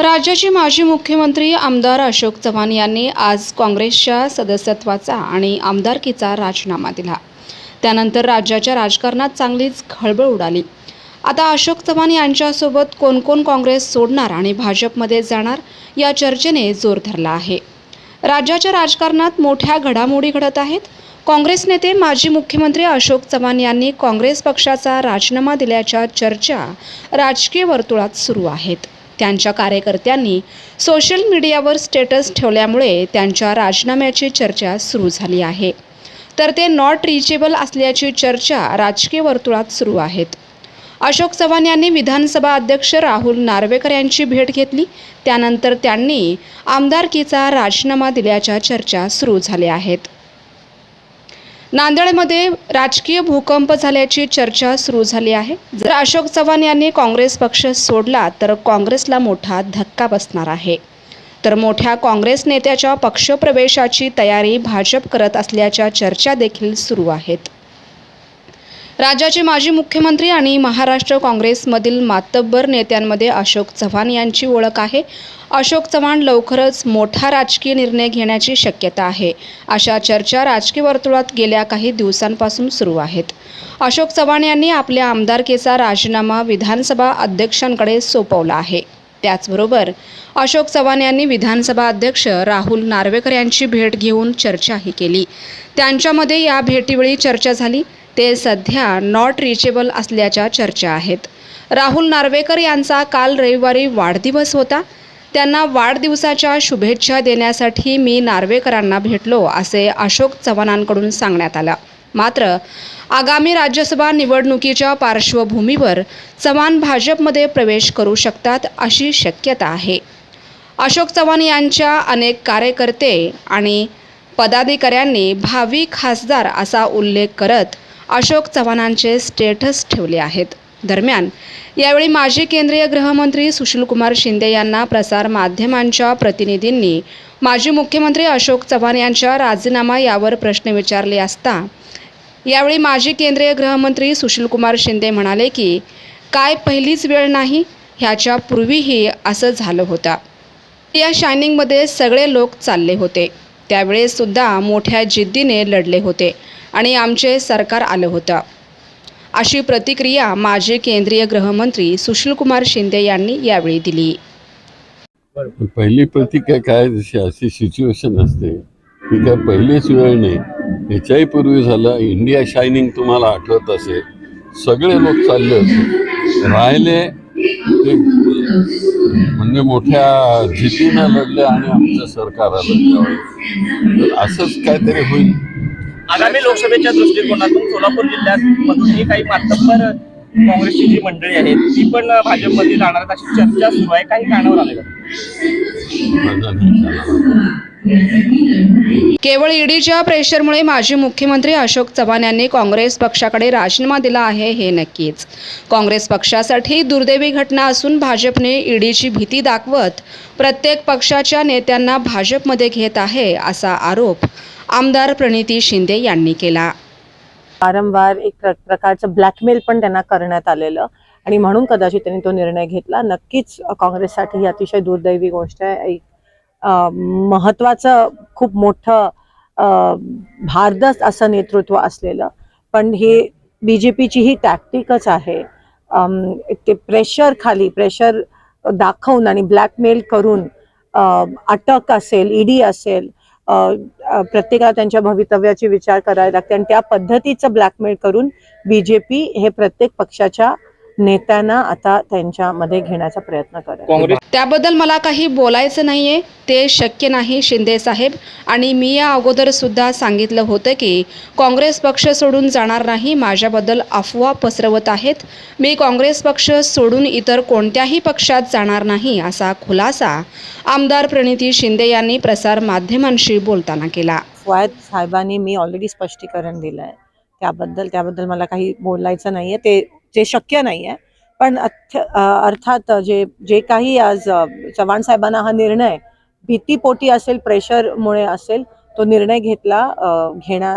राज्याचे माजी मुख्यमंत्री आमदार अशोक चव्हाण यांनी आज काँग्रेसच्या सदस्यत्वाचा आणि आमदारकीचा राजीनामा दिला. त्यानंतर राज्याच्या राजकारणात चांगलीच खळबळ उडाली. आता अशोक चव्हाण यांच्यासोबत कोण कोण काँग्रेस सोडणार आणि भाजपमध्ये जाणार या चर्चेने जोर धरला आहे. राज्याच्या राजकारणात मोठ्या घडामोडी घडत आहेत. काँग्रेस नेते माजी मुख्यमंत्री अशोक चव्हाण यांनी काँग्रेस पक्षाचा राजीनामा दिल्याच्या चर्चा राजकीय वर्तुळात सुरू आहेत. त्यांच्या कार्यकर्त्यांनी सोशल मीडियावर स्टेटस ठेवल्यामुळे त्यांच्या राजीनाम्याची चर्चा सुरू झाली आहे. तर ते नॉट रिचेबल असल्याची चर्चा राजकीय वर्तुळात सुरू आहेत. अशोक चव्हाण यांनी विधानसभा अध्यक्ष राहुल नार्वेकर यांची भेट घेतली. त्यानंतर त्यांनी आमदारकीचा राजीनामा दिल्याच्या चर्चा सुरू झाल्या आहेत. नांदेडमध्ये राजकीय भूकंप झाल्याची चर्चा सुरू झाली आहे. जर अशोक चव्हाण यांनी काँग्रेस पक्ष सोडला तर काँग्रेसला मोठा धक्का बसणार आहे. तर मोठ्या काँग्रेस नेत्याच्या पक्षप्रवेशाची तयारी भाजप करत असल्याच्या चर्चा देखील सुरू आहेत. राज्याचे माजी मुख्यमंत्री आणि महाराष्ट्र काँग्रेसमधील मातब्बर नेत्यांमध्ये अशोक चव्हाण यांची ओळख आहे. अशोक चव्हाण लवकरच मोठा राजकीय निर्णय घेण्याची शक्यता आहे. अशा चर्चा राजकीय वर्तुळात गेल्या काही दिवसांपासून सुरू आहेत. अशोक चव्हाण यांनी आपल्या आमदारकीचा राजीनामा विधानसभा अध्यक्षांकडे सोपवला आहे. त्याचबरोबर अशोक चव्हाण यांनी विधानसभा अध्यक्ष राहुल नार्वेकर यांची भेट घेऊन चर्चाही केली. त्यांच्यामध्ये या भेटीवेळी चर्चा झाली. ते सध्या नॉट रिचेबल असल्याच्या चर्चा आहेत. राहुल नार्वेकर यांचा काल रविवारी वाढदिवस होता. त्यांना वाढदिवसाच्या शुभेच्छा देण्यासाठी मी नार्वेकरांना भेटलो असे अशोक चव्हाणांकडून सांगण्यात आलं. मात्र आगामी राज्यसभा निवडणुकीच्या पार्श्वभूमीवर चव्हाण भाजपमध्ये प्रवेश करू शकतात अशी शक्यता आहे. अशोक चव्हाण यांच्या अनेक कार्यकर्ते आणि पदाधिकाऱ्यांनी भावी खासदार असा उल्लेख करत अशोक चव्हाणांचे स्टेटस ठेवले आहेत. दरम्यान. यावेळी माजी केंद्रीय गृहमंत्री सुशीलकुमार शिंदे यांना प्रसार माध्यमांच्या प्रतिनिधींनी माजी मुख्यमंत्री अशोक चव्हाण यांच्या राजीनामा यावर प्रश्न विचारले असता यावेळी माजी केंद्रीय गृहमंत्री सुशीलकुमार शिंदे म्हणाले की काय पहिलीच वेळ नाही? ह्याच्या पूर्वीही असं झालं होतं. या शायनिंगमध्ये सगळे लोक चालले होते. त्यावेळेससुद्धा मोठ्या जिद्दीने लढले होते आणि आमचे सरकार आलं होतं. अशी प्रतिक्रिया माजी केंद्रीय गृहमंत्री सुशीलकुमार शिंदे यांनी यावेळी दिली. पहिली प्रतिक्रिया काय जशी अशी सिच्युएशन असते की काय पहिलीच वेळ नाही ह्याच्याही पूर्वी झालं इंडिया शायनिंग तुम्हाला आठवत असेल सगळे लोक चालले होते. राहिले ते म्हणजे मोठ्या जितीनं लढले आणि आमचं सरकार आलं. असंच काहीतरी होईल. आगामी लोकसभेच्या दृष्टिकोनातून सोलापूर जिल्ह्यात मधूनही काही मातब्बर काँग्रेसची जी मंडळी आहेत ती पण भाजपमध्ये जाणार अशी चर्चा सुरू आहे. काही कारणावर आले केवळ ईडीच्या प्रेशरमुळे माजी मुख्यमंत्री अशोक चव्हाण यांनी काँग्रेस पक्षाकडे राजीनामा दिला आहे हे नक्कीच. काँग्रेस पक्षासाठी दुर्दैवी घटना असून भाजपने ईडीची भीती दाखवत प्रत्येक पक्षाच्या नेत्यांना भाजपमध्ये घेत आहे असा आरोप आमदार प्रणिती शिंदे यांनी केला. वारंवार एक प्रकारचं ब्लॅकमेल पण त्यांना करण्यात आलेलं. आणि म्हणून कदाचित त्यांनी तो निर्णय घेतला. नक्कीच काँग्रेससाठी ही अतिशय दुर्दैवी गोष्ट आहे. एक महत्वाचं खूप मोठं भारदस्त असं नेतृत्व असलेलं. पण हे बी जे पीची ही टॅक्टिकच आहे. ते प्रेशर खाली प्रेशर दाखवून आणि ब्लॅकमेल करून अटक असेल ईडी असेल प्रत्येकाला त्यांच्या भवितव्याची विचार करायला लागते. आणि त्या पद्धतीचं ब्लॅकमेल करून बीजेपी हे प्रत्येक पक्षाच्या नेत्यांना आता त्यांच्यामध्ये घेण्याचा प्रयत्न करेल त्याबद्दल मला काही बोलायचं नाहीये ते शक्य नाही शिंदे साहेब. आणि मी या अगोदर सुद्धा सांगितलं होतं की काँग्रेस पक्ष सोडून जाणार नाही माझ्याबद्दल अफवा पसरवत आहेत. मी काँग्रेस पक्ष सोडून इतर कोणत्याही पक्षात जाणार नाही असा खुलासा आमदार प्रणिती शिंदे यांनी प्रसार माध्यमांशी बोलताना केला. फवाद साहेबांनी मी ऑलरेडी स्पष्टीकरण दिलं आहे त्याबद्दल त्याबद्दल मला काही बोलायचं नाहीये. ते जे शक्य नाही आहे पण अथ- अर्थात जे जे काही आज चव्हाण साहेबांना हा निर्णय भीतीपोटी असेल प्रेशरमुळे असेल तो निर्णय घेतला घेण्या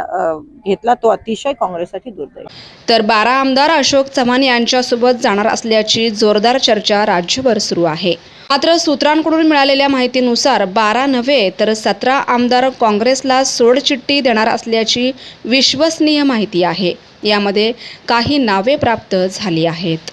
घेतला तो अतिशय काँग्रेससाठी दुर्दैव. तर बारा आमदार अशोक चव्हाण यांच्यासोबत जाणार असल्याची जोरदार चर्चा राज्यभर सुरू आहे. मात्र सूत्रांकडून मिळालेल्या माहितीनुसार बारा नव्हे तर सतरा आमदार काँग्रेसला सोडचिठ्ठी देणार असल्याची विश्वसनीय माहिती आहे. यामध्ये काही नावे प्राप्त झाली आहेत.